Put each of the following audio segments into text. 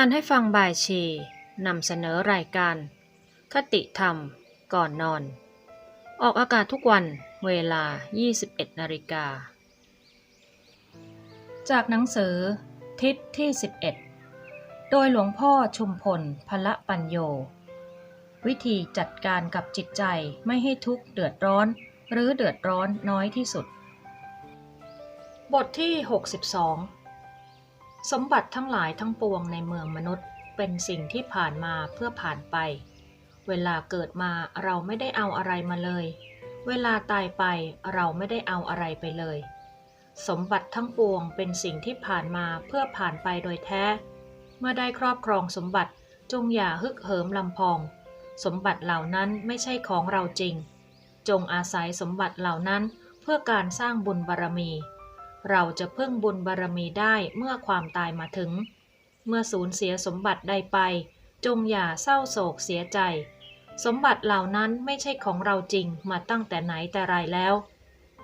อ่านให้ฟังบ่ายชีนำเสนอรายการ คติธรรม ก่อนนอน ออกอากาศทุกวันเวลา 21นาฬิกา จากหนังสือ ทิศที่ 11 โดยหลวงพ่อชุมพลพละปัญโย วิธีจัดการกับจิตใจไม่ให้ทุกข์เดือดร้อน หรือเดือดร้อนน้อยที่สุด บทที่ 62 สมบัติทั้งหลายทั้งปวงในเมืองมนุษย์ เป็นสิ่งที่ผ่านมาเพื่อผ่านไป เวลาเกิดมาเราไม่ได้เอาอะไรมาเลย เวลาตายไปเราไม่ได้เอาอะไรไปเลย สมบัติทั้งปวงเป็นสิ่งที่ผ่านมาเพื่อผ่านไปโดยแท้ เมื่อได้ครอบครองสมบัติจงอย่าฮึกเหิมลำพอง สมบัติเหล่านั้นไม่ใช่ของเราจริง จงอาศัยสมบัติเหล่านั้นเพื่อการสร้างบุญบารมี เราจะพึ่งบุญบารมีได้เมื่อความตายมาถึง เมื่อสูญเสียสมบัติใดไป จงอย่าเศร้าโศกเสียใจ สมบัติเหล่านั้นไม่ใช่ของเราจริงมาตั้งแต่ไหนแต่ไรแล้ว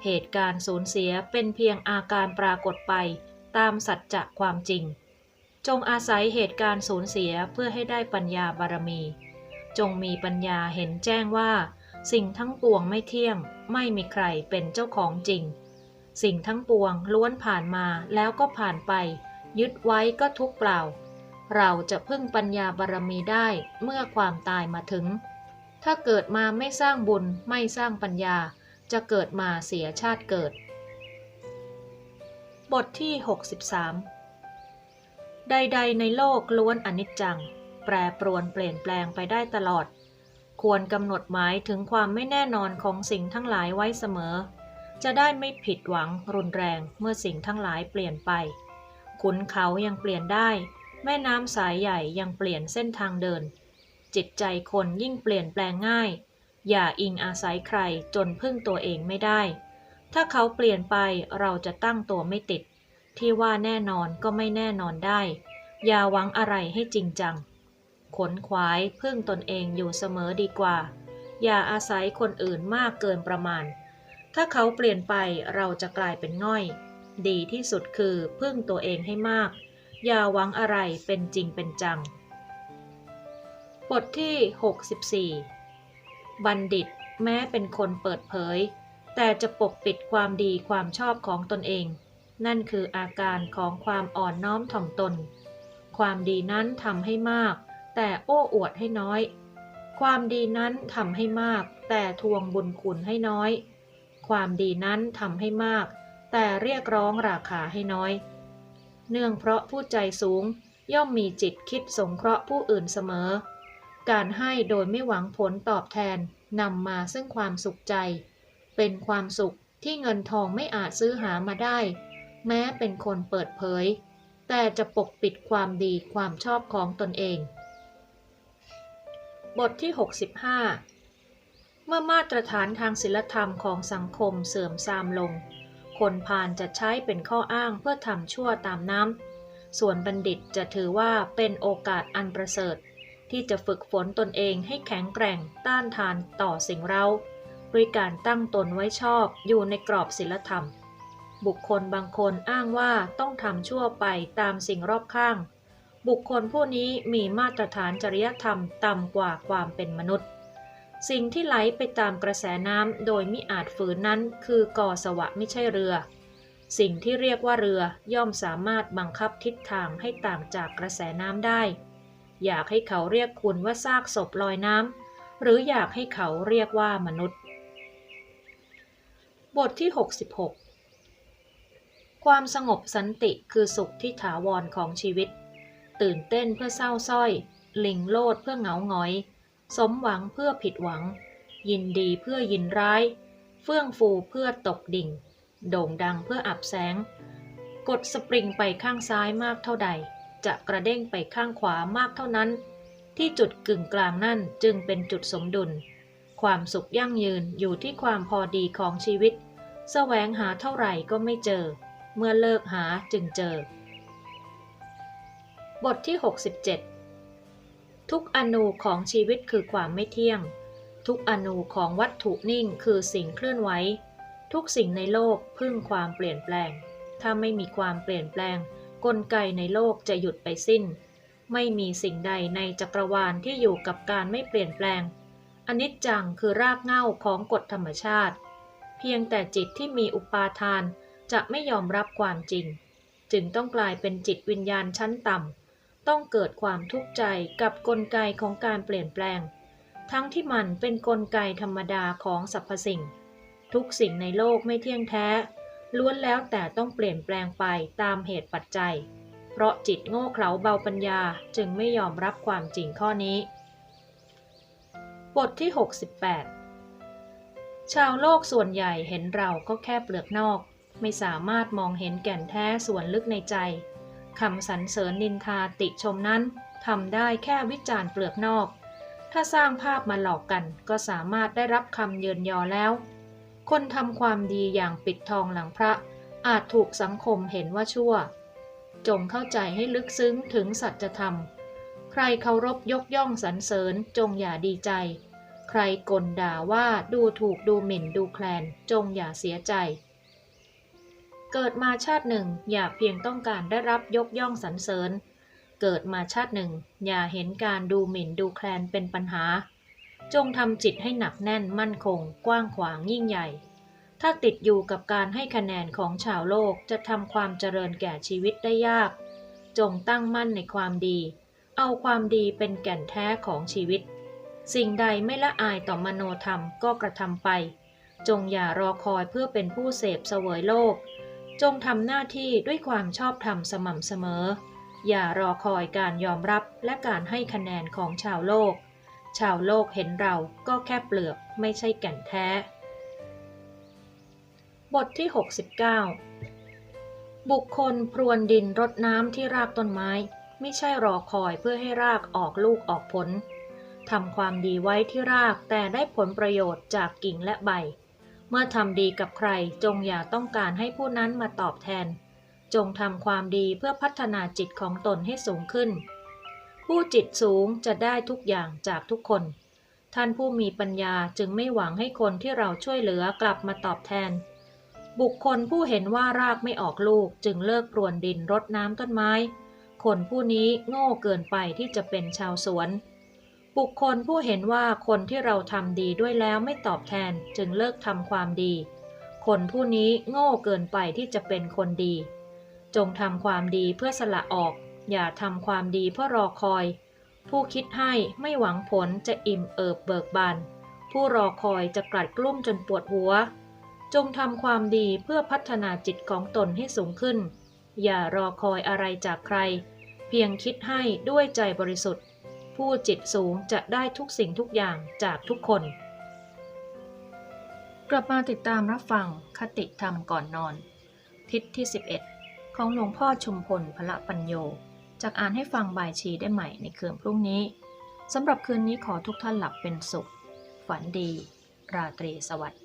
เหตุการณ์สูญเสียเป็นเพียงอาการปรากฏไป ตามสัจจะความจริง จงอาศัยเหตุการณ์สูญเสียเพื่อให้ได้ปัญญาบารมี จงมีปัญญาเห็นแจ้งว่า สิ่งทั้งปวงไม่เที่ยง ไม่มีใครเป็นเจ้าของจริง สิ่งทั้งปวงล้วนผ่านมาแล้วก็ผ่านไป ยึดไว้ก็ทุกเปล่า เราจะพึ่งปัญญาบารมีได้เมื่อความตายมาถึง ถ้าเกิดมาไม่สร้างบุญไม่สร้างปัญญา จะเกิดมาเสียชาติเกิด บทที่ 63 ใด ๆ ในโลกล้วนอนิจจัง แปรปรวนเปลี่ยนแปลงไปได้ตลอด ควรกำหนดหมายถึงความไม่แน่นอนของสิ่งทั้งหลายไว้เสมอ จะได้ไม่ผิดหวังรุนแรงเมื่อสิ่งทั้งหลายเปลี่ยนไป ขุนเขายังเปลี่ยนได้ แม่น้ำสายใหญ่ยังเปลี่ยนเส้นทางเดิน จิตใจคนยิ่งเปลี่ยนแปลงง่าย อย่าอิงอาศัยใครจนพึ่งตัวเองไม่ได้ ถ้าเขาเปลี่ยนไปเราจะตั้งตัวไม่ติด ที่ว่าแน่นอนก็ไม่แน่นอนได้ อย่าหวังอะไรให้จริงจัง ขนขวายพึ่งตนเองอยู่เสมอดีกว่า อย่าอาศัยคนอื่นมากเกินประมาณ ถ้าเขาเปลี่ยนไปเราจะกลายเป็นง่อย ดีที่สุดคือพึ่งตัวเองให้มาก อย่าหวังอะไรเป็นจริงเป็นจัง บทที่ 64 บัณฑิตแม้เป็นคนเปิดเผย แต่จะปกปิดความดีความชอบของตนเอง นั่นคืออาการของความอ่อนน้อมถ่อมตน ความดีนั้นทำให้มาก แต่โอ้อวดให้น้อย ความดีนั้นทำให้มาก แต่ทวงบุญคุณให้น้อย ความดีนั้นทำให้มาก แต่เรียกร้องราคาให้น้อย เนื่องเพราะผู้ใจสูงย่อมมีจิตคิดสงเคราะห์ผู้อื่นเสมอ การให้โดยไม่หวังผลตอบแทนนำมาซึ่งความสุขใจ เป็นความสุขที่เงินทองไม่อาจซื้อหามาได้ แม้เป็นคนเปิดเผย แต่จะปกปิดความดีความชอบของตนเอง บทที่ 65 เมื่อมาตรฐานทางศีลธรรมของสังคมเสื่อมทรามลง คนพาลจะใช้เป็นข้ออ้างเพื่อทำชั่วตามน้ำ ส่วนบัณฑิตจะถือว่าเป็นโอกาสอันประเสริฐ ที่จะฝึกฝนตนเองให้แข็งแกร่งต้านทานต่อสิ่งเร้าด้วยการตั้งตนไว้ชอบอยู่ในกรอบศีลธรรม บุคคลบางคนอ้างว่าต้องทำชั่วไปตามสิ่งรอบข้าง บุคคลผู้นี้มีมาตรฐานจริยธรรมต่ำกว่าความเป็นมนุษย์ สิ่งที่ไหลไปตามกระแสน้ำโดยมิอาจฝืนนั้น คือกอสวะไม่ใช่เรือ สิ่งที่เรียกว่าเรือย่อมสามารถบังคับทิศทางให้ต่างจากกระแสน้ำได้ อยากให้เขาเรียกคุณว่าซากศพลอยน้ำหรืออยากให้เขาเรียกว่ามนุษย์ บทที่ 66 ความสงบสันติคือสุขที่ถาวรของชีวิต ตื่นเต้นเพื่อเศร้าส้อย ลิงโลดเพื่อเหงาหงอย สมหวังเพื่อผิดหวัง ยินดีเพื่อยินร้าย เฟื่องฟูเพื่อตกดิ่ง โด่งดังเพื่ออับแสง กดสปริงไปข้างซ้ายมากเท่าใด จะกระเด้งไปข้างขวามากเท่านั้น ที่จุดกึ่งกลางนั่นจึงเป็นจุดสมดุล ความสุขยั่งยืนอยู่ที่ความพอดีของชีวิต แสวงหาเท่าไหร่ก็ไม่เจอ เมื่อเลิกหาจึงเจอ บทที่ 67 ทุกอนูของชีวิตคือความไม่เที่ยง ทุกอนูของวัตถุนิ่งคือสิ่งเคลื่อนไหว ทุกสิ่งในโลกพึ่งความเปลี่ยนแปลง ถ้าไม่มีความเปลี่ยนแปลง กลไกในโลกจะหยุดไปสิ้น ไม่มีสิ่งใดในจักรวาลที่อยู่กับการไม่เปลี่ยนแปลง อนิจจังคือรากเหง้าของกฎธรรมชาติ เพียงแต่จิตที่มีอุปาทานจะไม่ยอมรับความจริง จึงต้องกลายเป็นจิตวิญญาณชั้นต่ำ ต้องเกิดความทุกข์ใจกับกลไกของการเปลี่ยนแปลง ทั้งที่มันเป็นกลไกธรรมดาของสรรพสิ่ง ทุกสิ่งในโลกไม่เที่ยงแท้ ล้วนแล้วแต่ต้องเปลี่ยนแปลงไปตามเหตุปัจจัย เพราะจิตโง่เขลาเบาปัญญาจึงไม่ยอมรับความจริงข้อนี้ บทที่ 68 ชาวโลกส่วนใหญ่เห็นเราก็แค่เปลือกนอก ไม่สามารถมองเห็นแก่นแท้ส่วนลึกในใจ คำสรรเสริญนินทาติชมนั้นทำได้แค่วิจารณ์เปลือกนอก ถ้าสร้างภาพมาหลอกกันก็สามารถได้รับคำเยินยอแล้ว คนทำความดีอย่างปิดทองหลังพระ อาจถูกสังคมเห็นว่าชั่ว จงเข้าใจให้ลึกซึ้งถึงสัจธรรม ใครเคารพยกย่องสรรเสริญจงอย่าดีใจ ใครกลด่าว่าดูถูกดูหมิ่นดูแคลนจงอย่าเสียใจ เกิดมาชาติหนึ่ง อย่าเพียงต้องการได้รับยกย่องสรรเสริญ เกิดมาชาติหนึ่ง อย่าเห็นการดูหมิ่นดูแคลนเป็นปัญหา จงทำจิตให้หนักแน่นมั่นคง กว้างขวางยิ่งใหญ่ ถ้าติดอยู่กับการให้คะแนนของชาวโลกจะทำความเจริญแก่ชีวิตได้ยาก จงตั้งมั่นในความดี เอาความดีเป็นแก่นแท้ของชีวิต สิ่งใดไม่ละอายต่อมโนธรรมก็กระทำไป จงอย่ารอคอยเพื่อเป็นผู้เสพเสวยโลก จงทำหน้าที่ด้วยความชอบธรรมสม่ำเสมอ อย่ารอคอยการยอมรับและการให้คะแนนของชาวโลก ชาวโลกเห็นเราก็แค่เปลือกไม่ใช่แก่นแท้ บทที่ 69 บุคคลพรวนดินรดน้ำที่รากต้นไม้ ไม่ใช่รอคอยเพื่อให้รากออกลูกออกผลทำความดีไว้ที่รากแต่ได้ผลประโยชน์จากกิ่งและใบ เมื่อทำดีกับใครจงอย่าต้องการให้ผู้นั้นมาตอบแทน จงทำความดีเพื่อพัฒนาจิตของตนให้สูงขึ้น ผู้จิตสูงจะได้ทุกอย่างจากทุกคน ท่านผู้มีปัญญาจึงไม่หวังให้คนที่เราช่วยเหลือกลับมาตอบแทน บุคคลผู้เห็นว่ารากไม่ออกลูกจึงเลิกปรวนดินรดน้ำต้นไม้ คนผู้นี้โง่เกินไปที่จะเป็นชาวสวน บุคคลผู้เห็นว่าคนที่เราทำดีด้วยแล้วไม่ตอบแทนจึงเลิกทำความดี คนผู้นี้โง่เกินไปที่จะเป็นคนดี จงทำความดีเพื่อสละออก อย่าทำความดีเพื่อรอคอย ผู้คิดให้ไม่หวังผลจะอิ่มเอิบเบิกบานผู้รอคอยจะกลัดกลุ้มจนปวดหัว จงทำความดีเพื่อพัฒนาจิตของตนให้สูงขึ้น อย่ารอคอยอะไรจากใคร เพียงคิดให้ด้วยใจบริสุทธิ์ ผู้จิตสูงจะได้ทุกสิ่งทุกอย่างจากทุกคน กลับมาติดตามรับฟังคติธรรมก่อนนอน ทิศที่ 11 ของหลวงพ่อชุมพลพละปัญโยจากอ่านให้ฟังบายชีได้ใหม่ในคืนพรุ่งนี้สำหรับคืนนี้ขอทุกท่านหลับเป็นสุข ฝันดี ราตรีสวัสดิ์